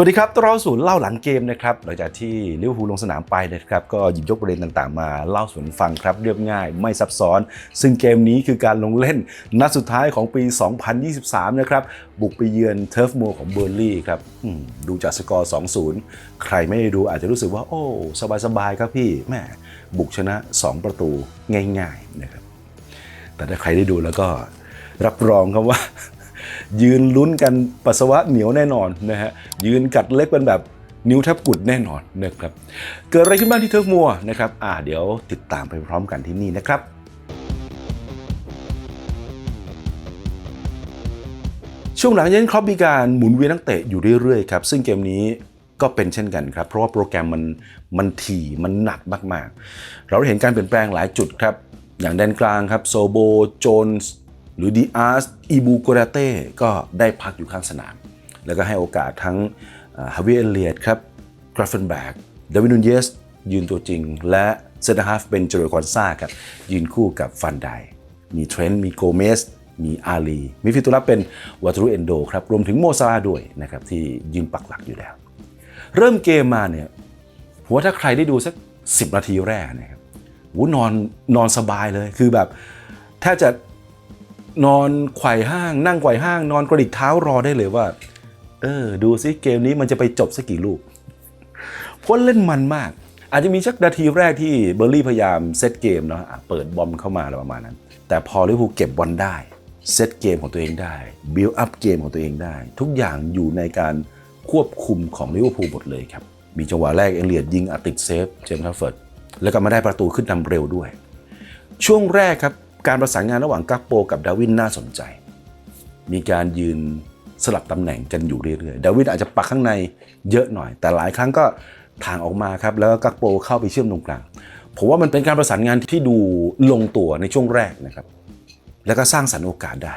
วัสดีครับต้อนรับสู่เล่าหลังเกมนะครับหลังจากที่ลิเวอร์พูลลงสนามไปนะครับก็หยิบยกประเด็นต่างๆ มาเล่าสู่กันฟังครับเรียบง่ายไม่ซับซ้อน ซึ่งเกมนี้คือการลงเล่นนัดสุดท้ายของปี 2023 นะครับบุกไปเยือนเทิร์ฟมัวของเบอร์ลี่ครับดูจากสกอร์ 2-0 ใครไม่ได้ดูอาจจะรู้สึกว่าโอ้สบายๆครับพี่แม่บุกชนะ 2 ประตูง่ายๆนะครับแต่ถ้าใครได้ดูแล้วก็รับรองครับว่า ยืนลุ้นกันปัสสาวะเหนียวแน่นอนนะฮะยืนกัดเล็บกันแบบนิ้วแทบกุดแน่นอนนะครับเกิดอะไรขึ้นบ้างที่เทิร์ฟมัวนะครับอ่าเดี๋ยวติดตามไปพร้อมกันที่นี่นะครับช่วงหลังเยันครอปมีการหมุนเวียนนักเตะอยู่เรื่อยๆครับซึ่งเกมนี้ก็เป็นเช่นกันครับ เพราะว่าโปรแกรมมันมันถี่มันหนักมากๆ เราเห็นการเปลี่ยนแปลงหลายจุดครับ อย่างแดนกลางครับโซโบโจนส์ หรือดีอาร์สอีบูโกราเต้ก็ได้พักอยู่ข้างสนาม แล้วก็ให้โอกาสทั้งฮาวิเอเลียดครับกราฟเฟนแบกดาวินนูนเยสยืนตัวจริง และเซนเตอร์ฮาฟเป็นเจอร์คอนซาครับยืนคู่กับฟันไดมีเทรนต์มีโกเมสมีอาลีมีฟิตุลับเป็นวัตรุเอนโดครับรวมถึงโมซาลาด้วยนะครับที่ยืนปักหลักอยู่แล้ว เริ่มเกมมาเนี่ยผมว่าถ้าใครได้ดูสัก 10 นาทีแรกนะครับวูนอนนอนสบายเลยคือแบบแทบจะ นอนไขว่ห้าง นั่งไขว่ห้าง นอนกระดิกเท้ารอได้เลยว่า เออ ดูซิเกมนี้มันจะไปจบสักกี่ลูกเพราะเล่นมันมาก อาจจะมีสักนาทีแรกที่เบอร์ลี่พยายามเซตเกมเนาะะเปิดบอมเข้ามาอะไรประมาณนั้น แต่พอลิเวอร์พูลเก็บบอลได้เซตเกมของตัวเองได้บิลอัพเกมของตัวเองได้ ทุกอย่างอยู่ในการควบคุมของลิเวอร์พูลหมดเลยครับ มีจังหวะแรกเอเลียดยิงอัดติดเซฟเจมส์ทัฟเฟิร์ดแล้วก็มาได้ประตูขึ้นนำเร็วด้วย ช่วงแรกครับ การประสานงานระหว่างกักโปกับดาวินน่าสนใจ มีการยืนสลับตำแหน่งกันอยู่เรื่อยๆ ดาวิดอาจจะปักข้างในเยอะหน่อย แต่หลายครั้งก็ทางออกมาครับ แล้วก็กักโปเข้าไปเชื่อมตรงกลาง ผมว่ามันเป็นการประสานงานที่ดูลงตัวในช่วงแรกนะครับ แล้วก็สร้างสรรค์โอกาสได้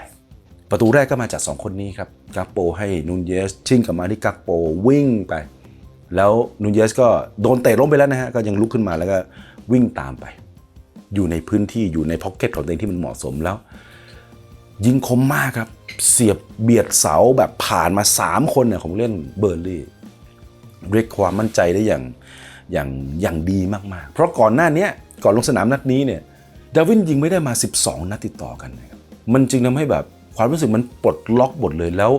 ประตูแรกก็มาจาก 2 คนนี้ครับ กักโปให้นูนเยสชิ่งกลับมาที่กักโปวิ่งไป แล้วนูนเยสก็โดนเตะล้มไปแล้วนะฮะ ก็ยังลุกขึ้นมาแล้วก็วิ่งตามไป อยู่ในพื้นที่อยู่ในพ็อกเก็ตของตัวเองที่มันเหมาะสมแล้ว ยิงคมมากครับ เสียบเบียดเสาแบบผ่านมา 3 คนเนี่ยของเล่นเบอร์ลี่เรียกความมั่นใจได้อย่างอย่างอย่างดีมากๆ เพราะก่อนหน้านี้ก่อนลงสนามนัดนี้เนี่ยดาวินยิงไม่ได้มา 12 นัดติดต่อกันนะครับมันจึงทำให้แบบความรู้สึกมันปลดล็อกหมดเลยแล้ว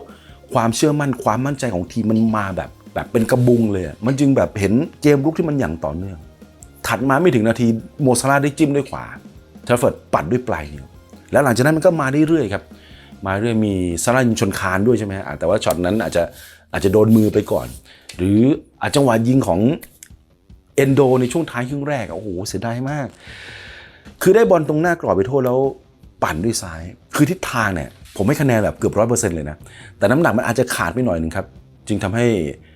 ความเชื่อมั่นความมั่นใจของทีมมันมาแบบแบบเป็นกระบุงเลย มันจึงแบบเห็นเกมรุกที่มันอย่างต่อเนื่อง ถัดมาไม่ถึงนาทีโมซาลาได้จิ้มด้วยขวาเทรฟเฟิร์ดปัดด้วยปลายนิ้วแล้วหลังจากนั้นมันก็มาเรื่อยๆครับมาเรื่อยมีซาร่ายิงชนคานด้วยใช่ไหมฮะแต่ว่าช็อตนั้นอาจจะอาจจะโดนมือไปก่อน หรืออาจจังหวะยิงของเอนโดในช่วงท้ายครึ่งแรกโอ้โหเสียดายมาก คือได้บอลตรงหน้ากรอบไปโทษแล้วปั่นด้วยซ้าย คือทิศทางเนี่ยผมให้คะแนนแบบเกือบร้อยเปอร์เซ็นต์เลยนะ แต่น้ำหนักมันอาจจะขาดไปหน่อยหนึงครับ จึงทำให้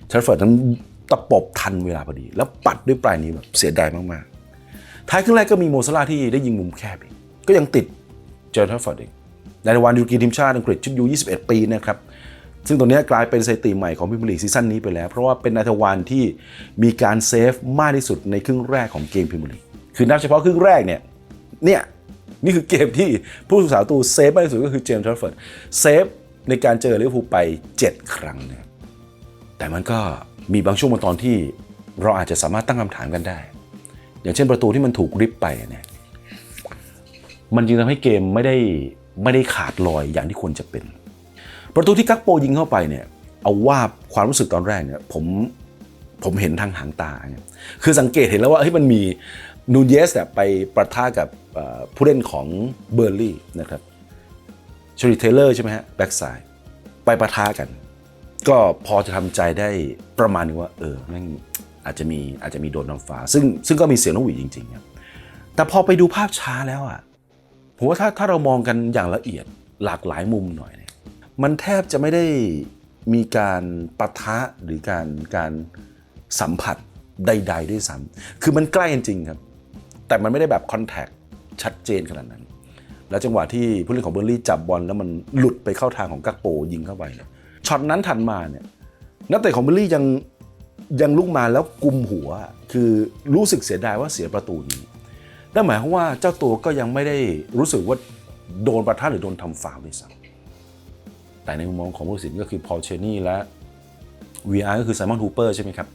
เทรฟเฟิร์ดนั้น ตะปบทันเวลาพอดี แล้วปัดด้วยปลายนิ้วแบบเสียดายมากๆ ท้ายครึ่งแรกก็มีโมซาลาที่ได้ยิงมุมแคบอีกก็ยังติดเจอร์ทัฟฟอร์ดอีกในวันยูกีทีมชาติอังกฤษชุดยู 21 ปีนะครับซึ่งตรงนี้กลายเป็นสถิติใหม่ของพิมยร์ลีกซีซั่นนี้ไปแล้ว เพราะว่าเป็นนายทวารที่มีการเซฟมากที่สุดในครึ่งแรกของเกมพิมยร์ลีกคือนับเฉพาะครึ่งแรกเนี่ยเนี่ยนี่คือเกมที่ผู้รักษาประตูเซฟมากที่สุดก็คือเจมส์ทรัฟฟอร์ดเซฟในการเจอลิเวอร์พูลไป 7 ครั้งนะแต่มันก็ มีบางช่วงบางตอนที่เราอาจจะสามารถตั้งคำถามกันได้ อย่างเช่นประตูที่มันถูกริบไปเนี่ยมันจึงทำให้เกมไม่ได้ไม่ได้ขาดลอยอย่างที่ควรจะเป็น ประตูที่กักโปยิงเข้าไปเนี่ยเอาว่าความรู้สึกตอนแรกเนี่ยผมผมเห็นทางหางตาเนี่ยคือสังเกตเห็นแล้วว่าเฮ้ยมันมีนูนเยสเนี่ยไปประท่ากับผู้เล่นของเบอร์ลี่นะครับชริเทเลอร์ใช่ไหมฮะแบ็กซ้ายไปประท่ากัน ก็พอจะทำใจได้ประมาณนึงว่า เออแม่งอาจจะมีอาจจะมีโดนน้ำฟ้า ซึ่งซึ่งก็มีเสียงนกหวีดจริงๆครับแต่พอไปดูภาพช้าแล้วอะผมว่าถ้าถ้าเรามองกันอย่างละเอียดหลากหลายมุมหน่อยเนี่ยมันแทบจะไม่ได้มีการปะทะหรือการการสัมผัสใด ๆ ด้วยซ้ำคือมันใกล้กันจริงครับ แต่มันไม่ได้แบบคอนแทคชัดเจนขนาดนั้น แล้วจังหวะที่ผู้เล่นของเบอร์ลี่จับบอลแล้วมันหลุดไปเข้าทางของกักโปยิงเข้าไปเนี่ย ช็อตนั้นถัดมาเนี่ยนักเตะของเบอร์ลี่ยังยังลุกมาแล้วกุมหัว คือรู้สึกเสียดายว่าเสียประตูนี้นั่นหมายความว่าเจ้าตัวก็ยังไม่ได้รู้สึกว่าโดนประทะหรือโดนทำฟาวล์ด้วยซ้ำแต่ในมุมมองของผู้สินก็คือพอลเชนี่และ VR ก็คือไซมอนฮูเปอร์ใช่ไหมครับ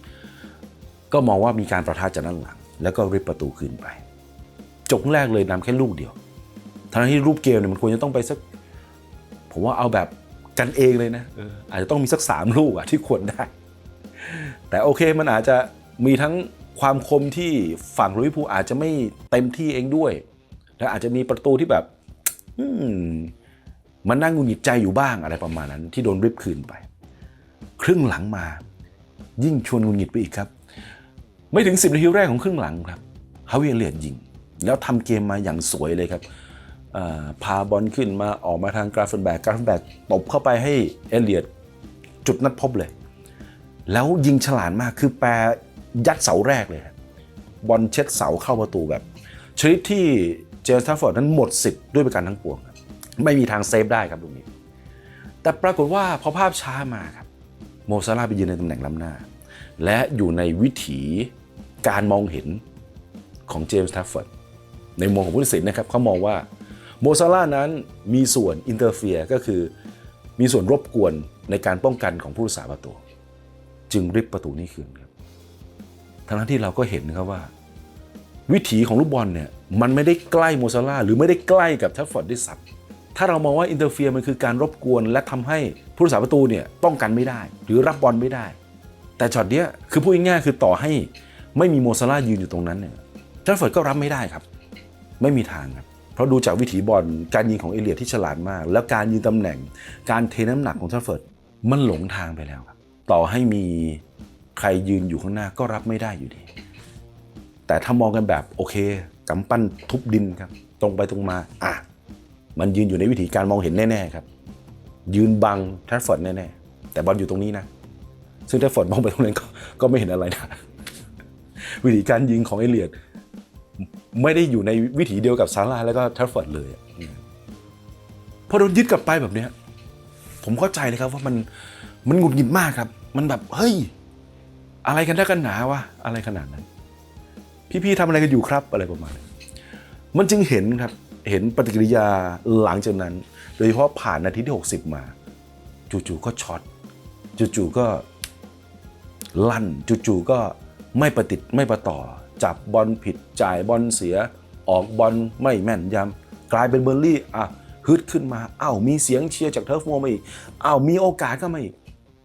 ก็มองว่ามีการประทะจากด้านหลัง แล้วก็ริบประตูคืนไป จบแรกเลยนำแค่ลูกเดียว ทั้งที่รูปเกมเนี่ยมันควรจะต้องไปสัก ผมว่าเอาแบบ กันเองเลยนะเอออาจจะต้องมีสักสามลูกอะที่ควรได้ แต่โอเคมันอาจจะมีทั้งความคมที่ฝั่งลุยพูลอาจจะไม่เต็มที่เองด้วย และอาจจะมีประตูที่แบบอืมมันนั่งหงุดหงิดใจอยู่บ้างอะไรประมาณนั้น ที่โดนริบคืนไป ครึ่งหลังมา ยิ่งชวนหงุดหงิดไปอีกครับ ไม่ถึง 10 นาทีแรกของครึ่งหลังครับฮาวิเอเลียดยิง แล้วทำเกมมาอย่างสวยเลยครับอ่า พาบอลขึ้นมาออกมาทางกราฟเฟนแบกกราฟเฟนแบกตบเข้าไปให้เอเลียดจุดนัดพบเลย แล้วยิงฉลาดมากคือแปรยัดเสาแรกเลยครับบอลเช็ดเสาเข้าประตูแบบ ชนิดที่เจมส์ทัฟฟอร์ดนั้นหมดสิทธิ์ด้วยประการทั้งปวง ไม่มีทางเซฟได้ครับตรงนี้ แต่ปรากฏว่าพอภาพช้ามาครับโมซาลาไปยืนในตำแหน่งล้ำหน้า และอยู่ในวิถีการมองเห็นของเจมส์ทัฟฟอร์ดในมุมของผู้ตัดสินนะครับเขามองว่า โมซาลานั้นมีส่วนอินเตอร์เฟียก็คือมีส่วนรบกวนในการป้องกันของผู้รักษาประตู จึงริบประตูนี้คืนครับทั้งที่เราก็เห็นครับว่า วิถีของลูกบอลเนี่ยมันไม่ได้ใกล้โมซาลาหรือไม่ได้ใกล้กับทัฟฟอร์ดด้วยซ้ำถ้าเรามองว่าอินเตอร์เฟียมันคือการรบกวนและทำให้ผู้รักษาประตูเนี่ยป้องกันไม่ได้ หรือรับบอลไม่ได้ แต่ช็อตเนี้ยคือพูดง่ายๆคือต่อให้ไม่มีโมซาลายืนอยู่ตรงนั้นเนี่ยทัฟฟอร์ดก็รับไม่ได้ครับ ไม่มีทางครับ เพราะดูจากวิถีบอลการยิงของเอเลียดที่ฉลาดมาก แล้วการยืนตำแหน่ง การเทน้ำหนักของทัฟเฟิร์ดมันหลงทางไปแล้วครับ ต่อให้มีใครยืนอยู่ข้างหน้าก็รับไม่ได้อยู่ดี แต่ถ้ามองกันแบบโอเคกำปั้นทุบดินครับ ตรงไปตรงมาอะมันยืนอยู่ในวิธีการมองเห็นแน่ๆครับ ยืนบังทัฟเฟิร์ดแน่ๆแต่บอลอยู่ตรงนี้นะ ซึ่งทัฟเฟิร์ดมองไปตรงนั้นก็ก็ไม่เห็นอะไรนะวิธีการยิงของเอเลียด ไม่ได้อยู่ในวิถีเดียวกับซาร่าแล้วก็ทัฟฟอร์ดเลยพอโดนยึดกลับไปแบบเนี้ย ผมเข้าใจเลยครับว่ามันมันหงุดหงิดมากครับ มันแบบเฮ้ย อะไรกันได้กันหนาวะอะไรขนาดนั้น พี่ๆทำอะไรกันอยู่ครับอะไรประมาณนี้มันจึงเห็นครับ เห็นปฏิกิริยาหลังจากนั้น โดยเฉพาะผ่านนาทีที่ 60 มา จู่ๆก็ช็อตจู่ๆก็ลั่นจู่ๆก็ไม่ประติดไม่ประต่อ จับบอลผิดจ่ายบอลเสีย ออกบอลไม่แม่นยำกลายเป็นเบอร์ลี่อะฮึดขึ้นมาอ้าวมีเสียงเชียร์จากเทิร์ฟโมมาอีกอ้าวมีโอกาสก็ไมาอีก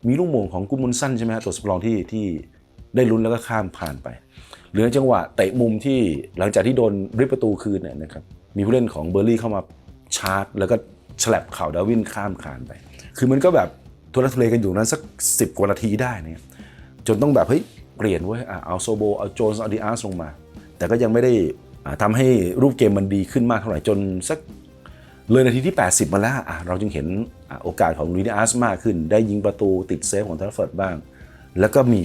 มีลูกโมงของกุมุนสั้นใช่ไหมฮะตัวสำรองที่ที่ได้ลุ้นแล้วก็ข้ามผ่านไป เหลือจังหวะเตะมุมที่หลังจากที่โดนริบประตูคืนเนี่ยนะครับมีผู้เล่นของเบอร์ลี่เข้ามาชาร์จ แล้วก็ฉลับเข่าดาวินข้ามคานไป คือมันก็แบบทุรักทุเลกันอยู่นั้นสักสิบกว่านาทีได้เนี่ยจนต้องแบบเฮ้ย เปลี่ยนเว้ยอะเอาโซโบเอาโจนส์เอาดิอาร์สลงมา แต่ก็ยังไม่ได้ทำาให้รูปเกมมันดีขึ้นมากเท่าไหร่จนสักเลยนาทีที่ 80 มาแล้วเราจึงเห็นอโอกาสของลูดิอาร์สมากขึ้น ได้ยิงประตูติดเซฟของทัฟเฟิร์ดบ้าง แล้วก็มี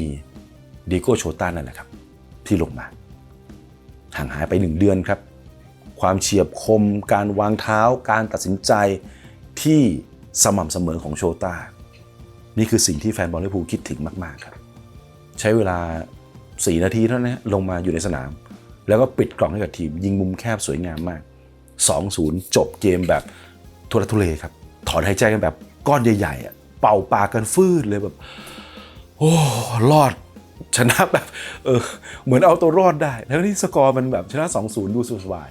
ดิโก้โชต้านั่นแหละครับ ที่ลงมาห่างหายไปหนึ่งเดือนครับ ความเฉียบคม การวางเท้า การตัดสินใจที่สม่ำเสมอของโชต้า นี่คือสิ่งที่แฟนบอลลิเวอร์พูลคิดถึงมาก ๆ ครับ ใช้เวลา 4 นาทีเท่านั้นลงมาอยู่ในสนาม แล้วก็ปิดกล่องให้กับทีม ยิงมุมแคบสวยงามมาก 2-0 จบเกมแบบทุรทุเลครับ ถอนหายใจกันแบบก้อนใหญ่ๆอะเป่าปากกันฟืดเลยแบบ โอ้รอดชนะแบบเออเหมือนเอาตัวรอดได้ แล้วนี่สกอร์มันแบบชนะ 2-0 ดูสบาย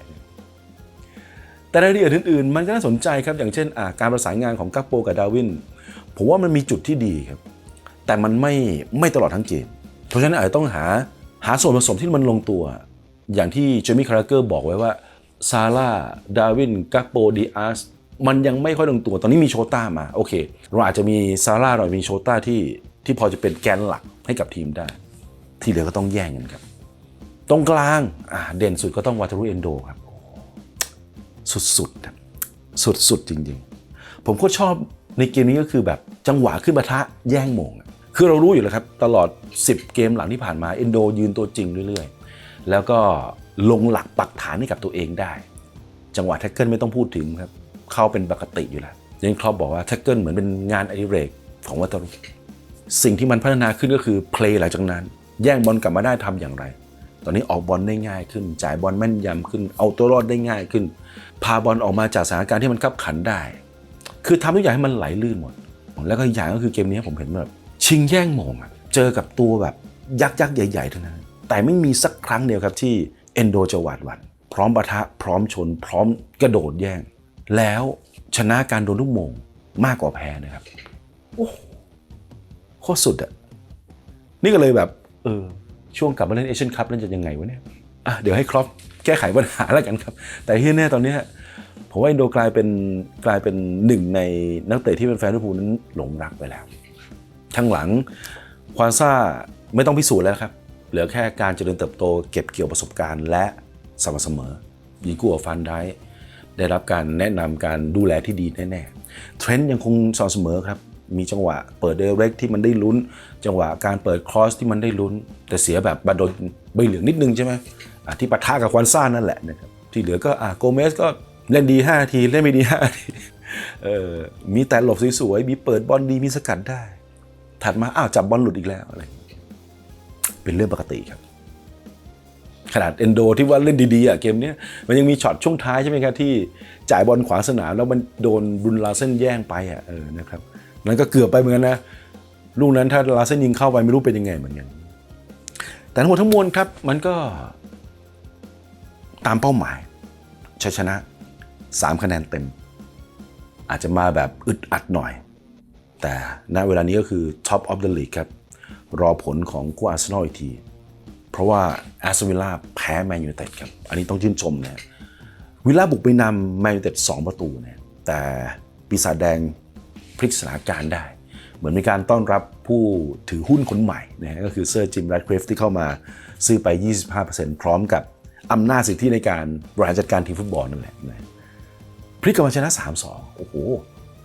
แต่รายละเอียดอื่นๆ มันก็น่าสนใจครับ อย่างเช่นการประสานงานของกัปโปกับดาวิน ผมว่ามันมีจุดที่ดีครับ แต่มันไม่ไม่ตลอดทั้งเกม เพราะฉะนั้นอาจจะต้องหาหาส่วนผสมที่มันลงตัว อย่างที่เจมี่คาราเกอร์บอกไว้ว่าซาร่าดาวินกักโปดีอาร์สมันยังไม่ค่อยลงตัว ตอนนี้มีโชต้ามา โอเค เราอาจจะมีซาร่าเรามีโชต้าที่ที่พอจะเป็นแกนหลักให้กับทีมได้ ที่เหลือก็ต้องแย่งกันครับ ตรงกลางอะเด่นสุดก็ต้องวาตารุเอนโดครับ สุดๆครับสุดๆจริง ๆ ผมก็ชอบในเกมนี้ก็คือแบบจังหวะขึ้นมาทะแย่งมงอะ คือเรารู้อยู่แล้วครับ ตลอด 10 เกมหลังที่ผ่านมา เอนโดยืนตัวจริงเรื่อยๆ แล้วก็ลงหลักปักฐานให้กับตัวเองได้ จังหวะแท็กเกิลไม่ต้องพูดถึงครับ เข้าเป็นปกติอยู่แล้วยันครอปบอกว่าแท็กเกิลเหมือนเป็นงานอดิเรกของวัตรุสิ่งที่มันพัฒนาขึ้นก็คือเพลย์หลังจากนั้น แย่งบอลกลับมาได้ทำอย่างไร ตอนนี้ออกบอลได้ง่ายขึ้น จ่ายบอลแม่นยำขึ้น เอาตัวรอดได้ง่ายขึ้น พาบอลออกมาจากสถานการณ์ที่มันขับขันได้ คือทำทุกอย่างให้มันไหลลื่นหมด แล้วก็อย่างก็คือเกมนี้ผมเห็นแบบ ชิงแย่งโมงอะเจอกับตัวแบบยักษ์ยักษ์ใหญ่ๆเท่านั้น แต่ไม่มีสักครั้งเดียวครับที่เอนโดจะหวาดหวั่นพร้อมปะทะพร้อมชน พร้อมกระโดดแย่ง แล้วชนะการโดนลูกโมงมากกว่าแพ้นะครับโอ้โหโคตรสุดอะนี่ก็เลยแบบ เออ ช่วงกลับมาเล่นเอเชียนคัพนั่นจะยังไงวะเนี่ยอะเดี๋ยวให้ครอปแก้ไขปัญหาแล้วกันครับ แต่ที่แน่ตอนนี้ผมว่าอินโดกลายเป็นกลายเป็นหนึ่งในนักเตะที่เป็นแฟนลิเวอร์พูลนั้นหลงรักไปแล้ว ข้างหลังควานซ่าไม่ต้องพิสูจน์แล้วครับ เหลือแค่การเจริญเติบโต เก็บเกี่ยวประสบการณ์และสม่ำเสมอยิงกู้กับฟันได้ได้รับการแนะนำการดูแลที่ดีแน่ๆเทรนด์ยังคงสม่ำเสมอครับ มีจังหวะเปิดเดเรกที่มันได้ลุ้น จังหวะการเปิดครอสที่มันได้ลุ้น แต่เสียแบบบาโดนใบเหลืองนิดนึงใช่ไหมที่ปะทะกับควันซ่านั่นแหละนะครับที่เหลือก็อะโกเมสก็เล่นดี5นาทีเล่นไม่ดี5นาทีเออมีแต่หลบสวยๆมีเปิดบอลดีมีสกัดได้ ถัดมาอ้าวจับบอลหลุดอีกแล้วอะไรเป็นเรื่องปกติครับ ขนาดเอนโดที่ว่าเล่นดีๆอะเกมนี้มันยังมีช็อตช่วงท้ายใช่ไหมครับที่จ่ายบอลขวางสนามแล้วมันโดนบุนลาเซนแย่งไปอะเออนะครับนั้นก็เกือบไปเหมือนกันนะลูกนั้นถ้าลาเซนยิงเข้าไปไม่รู้เป็นยังไงเหมือนกันแต่ทั้งหมดทั้งมวลครับ มันก็ตามเป้าหมายชัยชนะ 3 คะแนนเต็ม อาจจะมาแบบอึดอัดหน่อย แต่ณเวลานี้ก็คือ Top of the League ครับ รอผลของคู่อาร์เซนอลอีกที เพราะว่าแอสตันวิลล่าแพ้แมนยูเต็ดครับ อันนี้ต้องชื่นชมนะวิลล่าบุกไปนำแมนยูเต็ด2ประตูนะแต่ปีศาจแดงพลิกสถานการณ์ได้ เหมือนมีการต้อนรับผู้ถือหุ้นคนใหม่นะก็คือเซอร์จิมแรดคลิฟที่เข้ามาซื้อไป 25%พร้อมกับอำนาจสิทธิในการบริหารจัดการทีมฟุตบอลนั่นแหละนะพลิกกลับมาชนะ 3-2 โอ้โห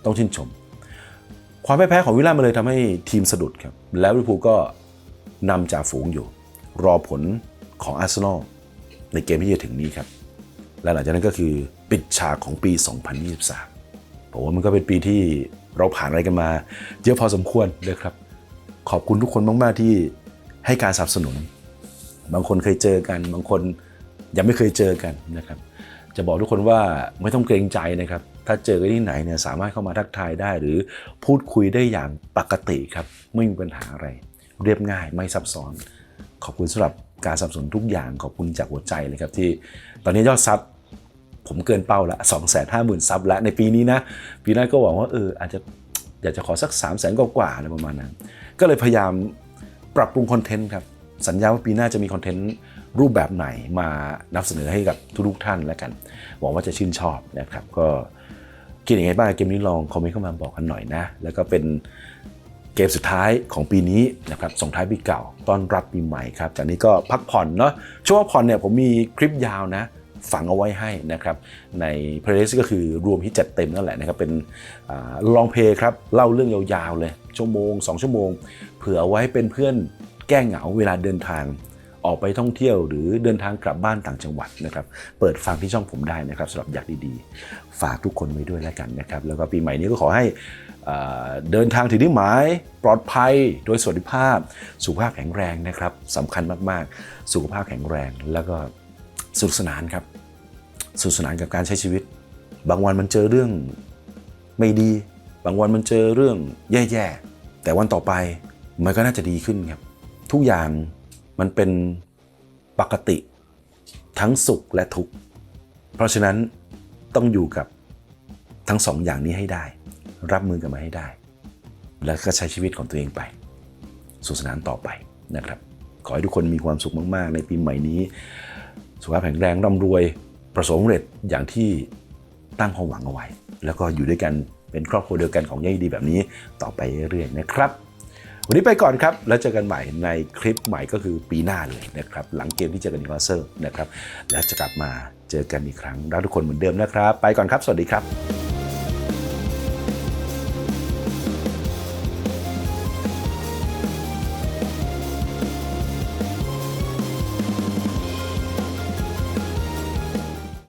ต้องชื่นชม ความแพ้ของวิลล่ามาเลยทำให้ทีมสะดุดครับ แล้วลิเวอร์พูลก็นำจ่าฝูงอยู่ รอผลของอาร์เซนอลในเกมที่จะถึงนี้ครับ และหลังจากนั้นก็คือปิดฉากของปี 2023ผมว่ามันก็เป็นปีที่เราผ่านอะไรกันมาเยอะพอสมควรเลยครับ ขอบคุณทุกคนมาก ๆ ที่ให้การสนับสนุน บางคนเคยเจอกัน บางคนยังไม่เคยเจอกันนะครับ จะบอกทุกคนว่าไม่ต้องเกรงใจนะครับ ถ้าเจอกันที่ไหนเนี่ยสามารถเข้ามาทักทายได้หรือพูดคุยได้อย่างปกติครับ ไม่มีปัญหาอะไร เรียบง่ายไม่ซับซ้อน ขอบคุณสำหรับการสนับสนุนทุกอย่างขอบคุณจากหัวใจเลยครับที่ ตอนนี้ยอดซับผมเกินเป้าละ2 5 0 0 0 0ซับแล้วในปีนี้นะปีหน้าก็หวังว่าเอออาจจะอยากจะขอสัก 3 0 0 0 0 0กว่าๆอะไรประมาณนั้น ก็เลยพยายามปรับปรุงคอนเทนต์ครับสัญญาว่าปีหน้าจะมีคอนเทนต์รูปแบบไหนมานำเสนอให้กับทุกๆท่านแล้วกัน หวังว่าจะชื่นชอบนะครับ ก็ คิดยังไงบ้างเกมนี้ลองคอมเมนต์เข้ามาบอกกันหน่อยนะ แล้วก็เป็นเกมสุดท้ายของปีนี้นะครับส่งท้ายปีเก่าต้อนรับปีใหม่ครับจากนี้ก็พักผ่อนเนาะช่วงพักผ่อนเนี่ยผมมีคลิปยาวนะฝังเอาไว้ให้นะครับในเพลย์ลิสก็คือรวมที่จัดเต็มนั่นแหละนะครับเป็นลองเพลย์ครับเล่าเรื่องยาวๆเลยชั่วโมง 2 ชั่วโมง เผื่อไว้เป็นเพื่อนแก้เหงาเวลาเดินทาง ออกไปท่องเที่ยวหรือเดินทางกลับบ้านต่างจังหวัดนะครับ เปิดฟังที่ช่องผมได้นะครับสำหรับอยากดีๆ ฝากทุกคนไว้ด้วยแล้วกันนะครับ แล้วก็ปีใหม่นี้ก็ขอให้เอ่อเดินทางถึงที่หมายปลอดภัยโดยสวัสดิภาพ สุขภาพแข็งแรงนะครับสำคัญมากๆ สุขภาพแข็งแรงแล้วก็สนุกสนานครับสนุกสนานกับการใช้ชีวิต บางวันมันเจอเรื่องไม่ดี บางวันมันเจอเรื่องแย่ๆแต่วันต่อไปมันก็น่าจะดีขึ้นครับ ทุกอย่าง มันเป็นปกติทั้งสุขและทุกข์ เพราะฉะนั้นต้องอยู่กับทั้งสองอย่างนี้ให้ได้ รับมือกับมันให้ได้ แล้วก็ใช้ชีวิตของตัวเองไป สุขสนานต่อไปนะครับ ขอให้ทุกคนมีความสุขมากๆ ในปีใหม่นี้ สุขภาพแข็งแรงร่ำรวย ประสบความสำเร็จอย่างที่ตั้งความหวังเอาไว้ แล้วก็อยู่ด้วยกันเป็นครอบครัวเดียวกันของย่าดีแบบนี้ต่อไปเรื่อยๆนะครับ วันนี้ไปก่อนครับ แล้วเจอกันใหม่ในคลิปใหม่ก็คือปีหน้าเลยนะครับ หลังเกมที่เจอกันนิวคาสเซิลนะครับ แล้วจะกลับมาเจอกันอีกครั้งรักทุกคนเหมือนเดิมนะครับ ไปก่อนครับ สวัสดีครับ